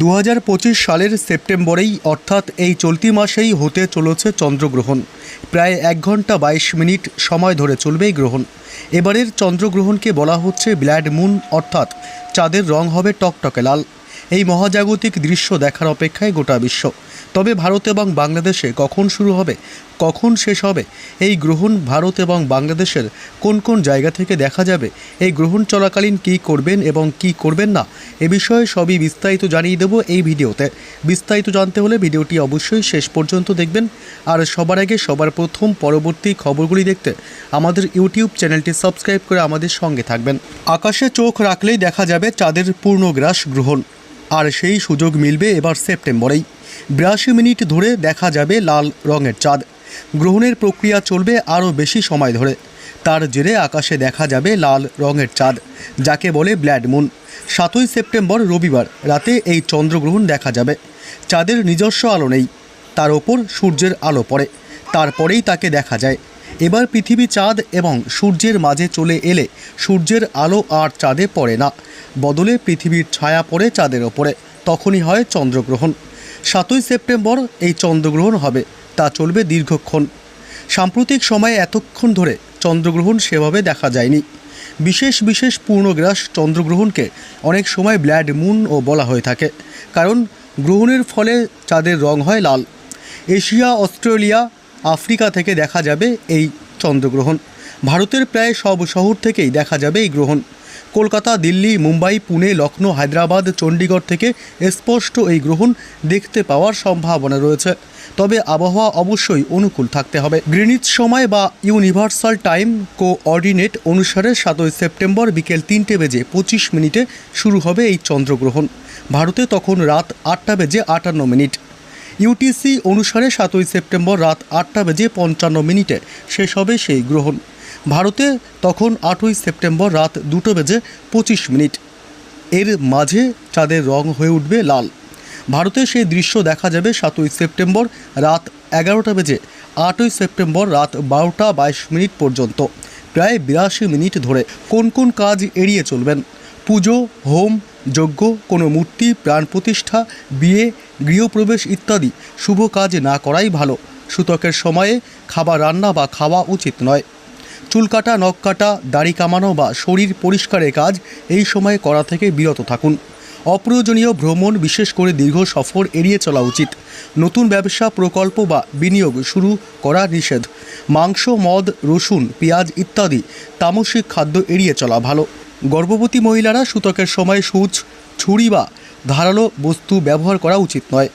দু হাজার পঁচিশ সালের সেপ্টেম্বরেই, অর্থাৎ এই চলতি মাসেই হতে চলেছে চন্দ্রগ্রহণ। প্রায় এক ঘণ্টা বাইশ মিনিট সময় ধরে চলবে এই গ্রহণ। এবারের চন্দ্রগ্রহণকে বলা হচ্ছে ব্ল্যাড মুন, অর্থাৎ চাঁদের রং হবে টকটকে লাল। এই মহাজাগতিক দৃশ্য দেখার অপেক্ষায় গোটা বিশ্ব। তবে ভারত এবং বাংলাদেশে কখন শুরু হবে, কখন শেষ হবে, এই গ্রহণ ভারত এবং বাংলাদেশের কোন কোন জায়গা থেকে দেখা যাবে, এই গ্রহণ চলাকালীন কী করবেন এবং কি করবেন না, এ বিষয়ে সবই বিস্তারিত জানিয়ে দেব এই ভিডিওতে। বিস্তারিত জানতে হলে ভিডিওটি অবশ্যই শেষ পর্যন্ত দেখবেন। আর সবার আগে সবার প্রথম পরবর্তী খবরগুলি দেখতে আমাদের ইউটিউব চ্যানেলটি সাবস্ক্রাইব করে আমাদের সঙ্গে থাকবেন। আকাশে চোখ রাখলেই দেখা যাবে চাঁদের পূর্ণগ্রাস গ্রহণ। আর সেই সুযোগ মিলবে এবার সেপ্টেম্বরেই। বিরাশি মিনিট ধরে দেখা যাবে লাল রঙের চাঁদ। গ্রহণের প্রক্রিয়া চলবে আরও বেশি সময় ধরে। তার জেরে আকাশে দেখা যাবে লাল রঙের চাঁদ, যাকে বলে ব্ল্যাড মুন। সাতই সেপ্টেম্বর রবিবার রাতে এই চন্দ্রগ্রহণ দেখা যাবে। চাঁদের নিজস্ব আলো নেই। তার ওপর সূর্যের আলো পড়ে। তারপরেই তাকে দেখা যায়। এবার পৃথিবী চাঁদ এবং সূর্যের মাঝে চলে এলে সূর্যের আলো আর চাঁদে পড়ে না। বদলে পৃথিবীর ছায়া পড়ে চাঁদের ওপরে। তখনই হয় চন্দ্রগ্রহণ। সাতই সেপ্টেম্বর এই চন্দ্রগ্রহণ হবে, তা চলবে দীর্ঘক্ষণ। সাম্প্রতিক সময়ে এতক্ষণ ধরে চন্দ্রগ্রহণ সেভাবে দেখা যায়নি। বিশেষ বিশেষ পূর্ণগ্রাস চন্দ্রগ্রহণকে অনেক সময় ব্ল্যাড মুনও বলা হয়ে থাকে, কারণ গ্রহণের ফলে চাঁদের রং হয় লাল। এশিয়া, অস্ট্রেলিয়া আফ্রিকা থেকে দেখা যাবে এই চন্দ্রগ্রহণ। ভারতের প্রায় সব শহর থেকেই দেখা যাবে এই গ্রহণ। কলকাতা, দিল্লি, মুম্বাই, পুনে লখনৌ হায়দ্রাবাদ, চণ্ডীগড় থেকে স্পষ্ট এই গ্রহণ দেখতে পাওয়ার সম্ভাবনা রয়েছে। তবে আবহাওয়া অবশ্যই অনুকূল থাকতে হবে। গ্রিনিচ সময় বা ইউনিভার্সাল টাইম কোঅর্ডিনেট অনুসারে সাতই সেপ্টেম্বর বিকেল তিনটে বেজে পঁচিশ মিনিটে শুরু হবে এই চন্দ্রগ্রহণ। ভারতে তখন রাত আটটা বেজে আটান্ন মিনিট। ইউটিসি অনুসারে সাতই সেপ্টেম্বর রাত আটটা বেজে পঞ্চান্ন মিনিটে শেষ হবে সেই গ্রহণ। ভারতে তখন আটই সেপ্টেম্বর রাত দুটো বেজে পঁচিশ মিনিট। এর মাঝে চাঁদের রং হয়ে উঠবে লাল। ভারতে সেই দৃশ্য দেখা যাবে সাতই সেপ্টেম্বর রাত এগারোটা বেজে আটই সেপ্টেম্বর রাত বারোটা বাইশ মিনিট পর্যন্ত। প্রায় বিরাশি মিনিট ধরে কোন কোন কাজ এড়িয়ে চলবেন? পুজো, হোম যজ্ঞ কোনো মূর্তি, প্রাণ প্রতিষ্ঠা, বিয়ে, গৃহপ্রবেশ ইত্যাদি শুভ কাজ না করাই ভালো। সূতকের সময়ে খাবার রান্না বা খাওয়া উচিত নয়। চুল কাটা, নখ কাটা, দাড়ি কামানো বা শরীর পরিষ্কারের কাজ এই সময়ে করা থেকে বিরত থাকুন। অপ্রয়োজনীয় ভ্রমণ, বিশেষ করে দীর্ঘ সফর, এড়িয়ে চলা উচিত। নতুন ব্যবসা, প্রকল্প বা বিনিয়োগ শুরু করা নিষেধ। মাংস, মদ, রসুন, পেঁয়াজ ইত্যাদি তামসিক খাদ্য এড়িয়ে চলা ভালো। গর্ভবতী মহিলারা সূতকের সময় সূচ ছুরি বা ধারালো বস্তু ব্যবহার করা উচিত নয়।